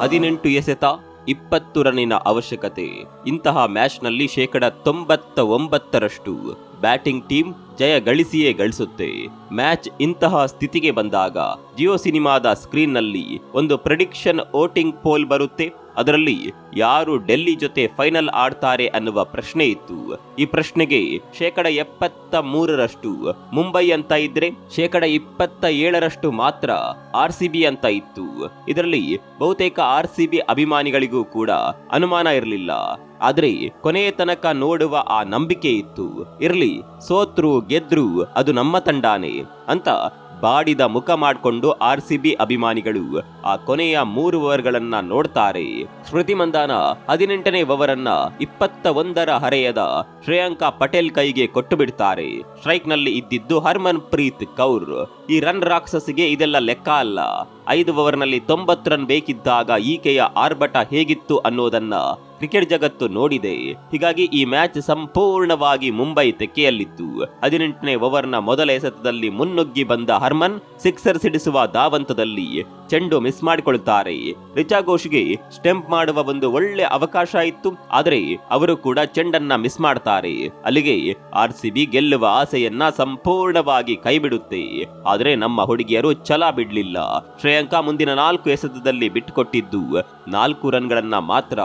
ಹದಿನೆಂಟು ಎಸೆತ ಇಪ್ಪತ್ತು ರನ್ನಿನ ಅವಶ್ಯಕತೆ. ಇಂತಹ ಮ್ಯಾಚ್ನಲ್ಲಿ ಶೇಕಡ ತೊಂಬತ್ತ ಒಂಬತ್ತರಷ್ಟು ಬ್ಯಾಟಿಂಗ್ ಟೀಮ್ ಜಯ ಗಳಿಸಿಯೇ ಗಳಿಸುತ್ತೆ. ಮ್ಯಾಚ್ ಇಂತಹ ಸ್ಥಿತಿಗೆ ಬಂದಾಗ ಜಿಯೋ ಸಿನಿಮಾದ ಸ್ಕ್ರೀನ್ನಲ್ಲಿ ಒಂದು ಪ್ರೆಡಿಕ್ಷನ್ ವೋಟಿಂಗ್ ಪೋಲ್ ಬರುತ್ತೆ. ಅದರಲ್ಲಿ ಯಾರು ಡೆಲ್ಲಿ ಜೊತೆ ಫೈನಲ್ ಆಡ್ತಾರೆ ಅನ್ನುವ ಪ್ರಶ್ನೆ ಇತ್ತು. ಈ ಪ್ರಶ್ನೆಗೆ ಶೇಕಡ ಎಪ್ಪತ್ತ ಮೂರರಷ್ಟು ಮುಂಬೈ ಅಂತ ಇದ್ರೆ ಶೇಕಡ ಇಪ್ಪತ್ತ ಏಳರಷ್ಟು ಮಾತ್ರ ಆರ್ ಸಿ ಬಿ ಅಂತ ಇತ್ತು. ಇದರಲ್ಲಿ ಬಹುತೇಕ ಆರ್ ಸಿ ಬಿ ಅಭಿಮಾನಿಗಳಿಗೂ ಕೂಡ ಅನುಮಾನ ಇರಲಿಲ್ಲ. ಆದರೆ ಕೊನೆಯ ತನಕ ನೋಡುವ ಆ ನಂಬಿಕೆ ಇತ್ತು. ಇರಲಿ ಸೋತ್ರು ಗೆದ್ರು ಅದು ನಮ್ಮ ತಂಡಾನೇ ಅಂತ ಬಾಡಿದ ಮುಖ ಮಾಡಿಕೊಂಡು ಆರ್ ಸಿ ಬಿ ಅಭಿಮಾನಿಗಳು ಆ ಕೊನೆಯ ಮೂರು ಓವರ್ಗಳನ್ನ ನೋಡ್ತಾರೆ. ಸ್ಮೃತಿ ಮಂದಾನ ಹದಿನೆಂಟನೇ ಓವರನ್ನ ಇಪ್ಪತ್ತ ಒಂದರ ಹರೆಯದ ಶ್ರೇಯಾಂಕ ಪಟೇಲ್ ಕೈಗೆ ಕೊಟ್ಟು ಬಿಡ್ತಾರೆ ಸ್ಟ್ರೈಕ್ನಲ್ಲಿ ಇದ್ದಿದ್ದು ಹರ್ಮನ್ ಪ್ರೀತ್ ಕೌರ್. ಈ ರನ್ ರಾಕ್ಷಸಿಗೆ ಇದೆಲ್ಲ ಲೆಕ್ಕ ಅಲ್ಲ. ಐದು ಓವರ್ನಲ್ಲಿ ತೊಂಬತ್ತು ರನ್ ಬೇಕಿದ್ದಾಗ ಈಕೆಯ ಆರ್ಭಟ ಹೇಗಿತ್ತು ಅನ್ನೋದನ್ನ ಕ್ರಿಕೆಟ್ ಜಗತ್ತು ನೋಡಿದೆ. ಹೀಗಾಗಿ ಈ ಮ್ಯಾಚ್ ಸಂಪೂರ್ಣವಾಗಿ ಮುಂಬೈ ತೆಕ್ಕೆಯಲ್ಲಿತ್ತು. ಹದಿನೆಂಟನೇ ಓವರ್ನ ಮೊದಲ ಎಸೆತದಲ್ಲಿ ಮುನ್ನುಗ್ಗಿ ಬಂದ ಹರ್ಮನ್ ಸಿಕ್ಸರ್ ಸಿಡಿಸುವ ಧಾವಂತದಲ್ಲಿ ಚೆಂಡು ಮಿಸ್ ಮಾಡಿಕೊಳ್ಳುತ್ತಾರೆ ರಿಚಾ ಘೋಷ್ಗೆ ಸ್ಟೆಂಪ್ ಮಾಡುವ ಒಂದು ಒಳ್ಳೆ ಅವಕಾಶ ಇತ್ತು, ಆದರೆ ಅವರು ಕೂಡ ಚೆಂಡನ್ನ ಮಿಸ್ ಮಾಡ್ತಾರೆ. ಅಲ್ಲಿಗೆ ಆರ್ ಸಿ ಗೆಲ್ಲುವ ಆಸೆಯನ್ನ ಸಂಪೂರ್ಣವಾಗಿ ಕೈಬಿಡುತ್ತೆ. ಆದರೆ ನಮ್ಮ ಹುಡುಗಿಯರು ಛಲ ಬಿಡ್ಲಿಲ್ಲ. ಶ್ರೇಯಾಂಕ ಮುಂದಿನ ನಾಲ್ಕು ಎಸೆತದಲ್ಲಿ ಬಿಟ್ಟುಕೊಟ್ಟಿದ್ದು ನಾಲ್ಕು ರನ್ಗಳನ್ನ ಮಾತ್ರ.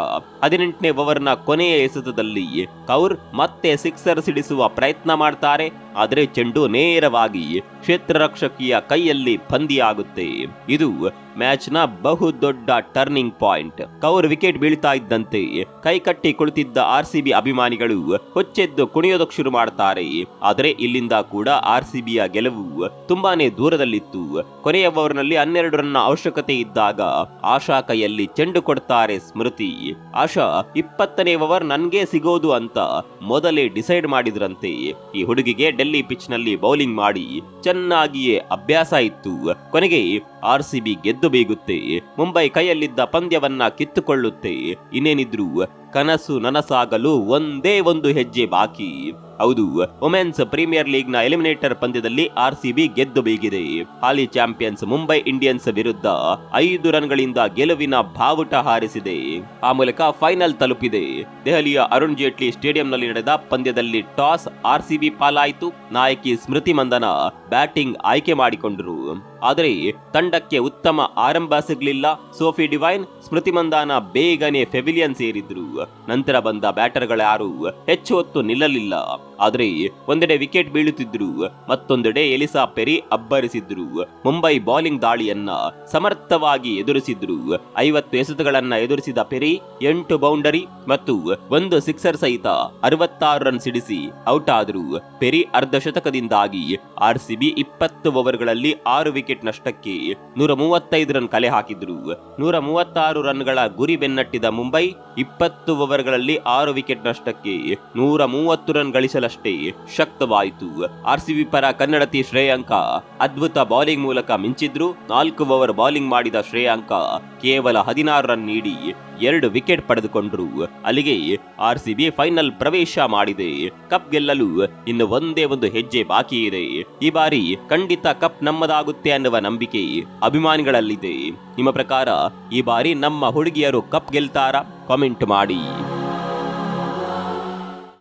ಹದಿನೆಂಟನೇ ಓವರ್ನ ಕೊನೆಯ ಎಸೆತದಲ್ಲಿ ಕೌರ್ ಮತ್ತೆ ಸಿಕ್ಸರ್ ಸಿಡಿಸುವ ಪ್ರಯತ್ನ ಮಾಡ್ತಾರೆ. ಆದರೆ ಚೆಂಡು ನೇರವಾಗಿ ಕ್ಷೇತ್ರ ರಕ್ಷಕಿಯ ಕೈಯಲ್ಲಿ ಪಂದಿಯಾಗುತ್ತೆ ಇದು ಮ್ಯಾಚ್ನ ಬಹು ದೊಡ್ಡ ಟರ್ನಿಂಗ್ ಪಾಯಿಂಟ್ ಕೌರ್ ವಿಕೆಟ್ ಬೀಳ್ತಾ ಇದ್ದಂತೆ ಕೈ ಕಟ್ಟಿ ಕುಳಿತಿದ್ದ ಆರ್ ಸಿ ಬಿ ಅಭಿಮಾನಿಗಳು ಹೊಚ್ಚೆದ್ದು ಕುಣಿಯೋದಕ್ಕೆ ಶುರು ಮಾಡುತ್ತಾರೆ ಆದರೆ ಇಲ್ಲಿಂದ ಕೂಡ ಆರ್ ಸಿಬಿಯ ಗೆಲುವು ತುಂಬಾನೇ ದೂರದಲ್ಲಿತ್ತು. ಕೊನೆಯ ಓವರ್ನಲ್ಲಿ ಹನ್ನೆರಡು ರನ್ನ ಅವಶ್ಯಕತೆ ಇದ್ದಾಗ ಆಶಾ ಕೈಯಲ್ಲಿ ಚೆಂಡು ಕೊಡ್ತಾರೆ ಸ್ಮೃತಿ. ಆಶಾ, ಇಪ್ಪತ್ತನೇ ಓವರ್ ನನ್ಗೆ ಸಿಗೋದು ಅಂತ ಮೊದಲೇ ಡಿಸೈಡ್ ಮಾಡಿದ್ರಂತೆ. ಈ ಹುಡುಗಿಗೆ ಡೆಲ್ಲಿ ಪಿಚ್ನಲ್ಲಿ ಬೌಲಿಂಗ್ ಮಾಡಿ ಚೆನ್ನಾಗಿಯೇ ಅಭ್ಯಾಸ ಇತ್ತು. ಕೊನೆಗೆ ಆರ್ ಸಿ ಬಿ ಗೆದ್ದು ಬೀಗುತ್ತೆ. ಮುಂಬೈ ಕೈಯಲ್ಲಿದ್ದ ಪಂದ್ಯವನ್ನ ಕಿತ್ತುಕೊಳ್ಳುತ್ತೆ. ಇನ್ನೇನಿದ್ರು ಕನಸು ನನಸಾಗಲು ಒಂದೇ ಒಂದು ಹೆಜ್ಜೆ ಬಾಕಿ. ಹೌದು ವುಮೆನ್ಸ್ ಪ್ರೀಮಿಯರ್ ಲೀಗ್ನ ಎಲಿಮಿನೇಟರ್ ಪಂದ್ಯದಲ್ಲಿ ಆರ್ ಸಿ ಬಿ ಗೆದ್ದು ಬೀಗಿದೆ. ಹಾಲಿ ಚಾಂಪಿಯನ್ಸ್ ಮುಂಬೈ ಇಂಡಿಯನ್ಸ್ ವಿರುದ್ಧ ಐದು ರನ್ಗಳಿಂದ ಗೆಲುವಿನ ಬಾವುಟ ಹಾರಿಸಿದೆ. ಆ ಮೂಲಕ ಫೈನಲ್ ತಲುಪಿದೆ. ದೆಹಲಿಯ ಅರುಣ್ ಜೇಟ್ಲಿ ಸ್ಟೇಡಿಯಂನಲ್ಲಿ ನಡೆದ ಪಂದ್ಯದಲ್ಲಿ ಟಾಸ್ ಆರ್ ಸಿ ಬಿ ಪಾಲಾಯಿತು. ನಾಯಕಿ ಸ್ಮೃತಿ ಮಂದನ ಬ್ಯಾಟಿಂಗ್ ಆಯ್ಕೆ ಮಾಡಿಕೊಂಡರು. ಆದರೆ ತಂಡಕ್ಕೆ ಉತ್ತಮ ಆರಂಭ ಸಿಗಲಿಲ್ಲ. ಸೋಫಿ ಡಿವೈನ್, ಸ್ಮೃತಿ ಮಂದಾನ ಬೇಗನೆ ಫೆವಿಲಿಯನ್ ಸೇರಿದ್ರು. ನಂತರ ಬಂದ ಬ್ಯಾಟರ್ಗಳ್ಯಾರು ಹೆಚ್ಚು ಹೊತ್ತು ನಿಲ್ಲಲಿಲ್ಲ. ಆದರೆ ಒಂದೆಡೆ ವಿಕೆಟ್ ಬೀಳುತ್ತಿದ್ರು. ಮತ್ತೊಂದೆಡೆ ಎಲಿಸಾ ಪೆರಿ ಅಬ್ಬರಿಸಿದ್ರು. ಮುಂಬೈ ಬೌಲಿಂಗ್ ದಾಳಿಯನ್ನ ಸಮರ್ಥವಾಗಿ ಎದುರಿಸಿದ್ರು. ಐವತ್ತು ಎಸೆತಗಳನ್ನ ಎದುರಿಸಿದ ಪೆರಿ ಎಂಟು ಬೌಂಡರಿ ಮತ್ತು ಒಂದು ಸಿಕ್ಸರ್ ಸಹಿತ ಅರವತ್ತಾರು ರನ್ ಸಿಡಿಸಿ ಔಟ್ ಆದ್ರು ಪೆರಿ ಅರ್ಧ ಶತಕದಿಂದಾಗಿ ಆರ್ ಸಿ ಬಿ ಇಪ್ಪತ್ತು ಓವರ್ಗಳಲ್ಲಿ ಆರು ವಿಕೆಟ್ ನಷ್ಟಕ್ಕೆ ನೂರ ಮೂವತ್ತೈದು ರನ್ ಕಲೆ ಹಾಕಿದ್ರು. ನೂರ ಮೂವತ್ತಾರು ರನ್ಗಳ ಗುರಿ ಬೆನ್ನಟ್ಟಿದ ಮುಂಬೈ ಇಪ್ಪತ್ತು ಓವರ್ಗಳಲ್ಲಿ ಆರು ವಿಕೆಟ್ ನಷ್ಟಕ್ಕೆ ನೂರ ಮೂವತ್ತು ರನ್ ಗಳಿಸಲಷ್ಟೇ ಶಕ್ತವಾಯಿತು. ಆರ್ ಸಿಬಿ ಪರ ಕನ್ನಡತಿ ಶ್ರೇಯಾಂಕ ಅದ್ಭುತ ಬೌಲಿಂಗ್ ಮೂಲಕ ಮಿಂಚಿದ್ರು. ನಾಲ್ಕು ಓವರ್ ಬೌಲಿಂಗ್ ಮಾಡಿದ ಶ್ರೇಯಾಂಕ ಕೇವಲ ಹದಿನಾರು ರನ್ ನೀಡಿ ಎರಡು ವಿಕೆಟ್ ಪಡೆದುಕೊಂಡರು. ಅಲ್ಲಿಗೆ ಆರ್ ಸಿ ಬಿ ಫೈನಲ್ ಪ್ರವೇಶ ಮಾಡಿದೆ. ಕಪ್ ಗೆಲ್ಲಲು ಇನ್ನು ಒಂದೇ ಒಂದು ಹೆಜ್ಜೆ ಬಾಕಿ ಇದೆ. ಈ ಬಾರಿ ಖಂಡಿತ ಕಪ್ ನಮ್ಮದಾಗುತ್ತೆ ಅನ್ನುವ ನಂಬಿಕೆ ಅಭಿಮಾನಿಗಳಲ್ಲಿದೆ. ನಿಮ್ಮ ಪ್ರಕಾರ ಈ ಬಾರಿ ನಮ್ಮ ಹುಡುಗಿಯರು ಕಪ್ ಗೆಲ್ತಾರಾ? ಕಾಮೆಂಟ್ ಮಾಡಿ.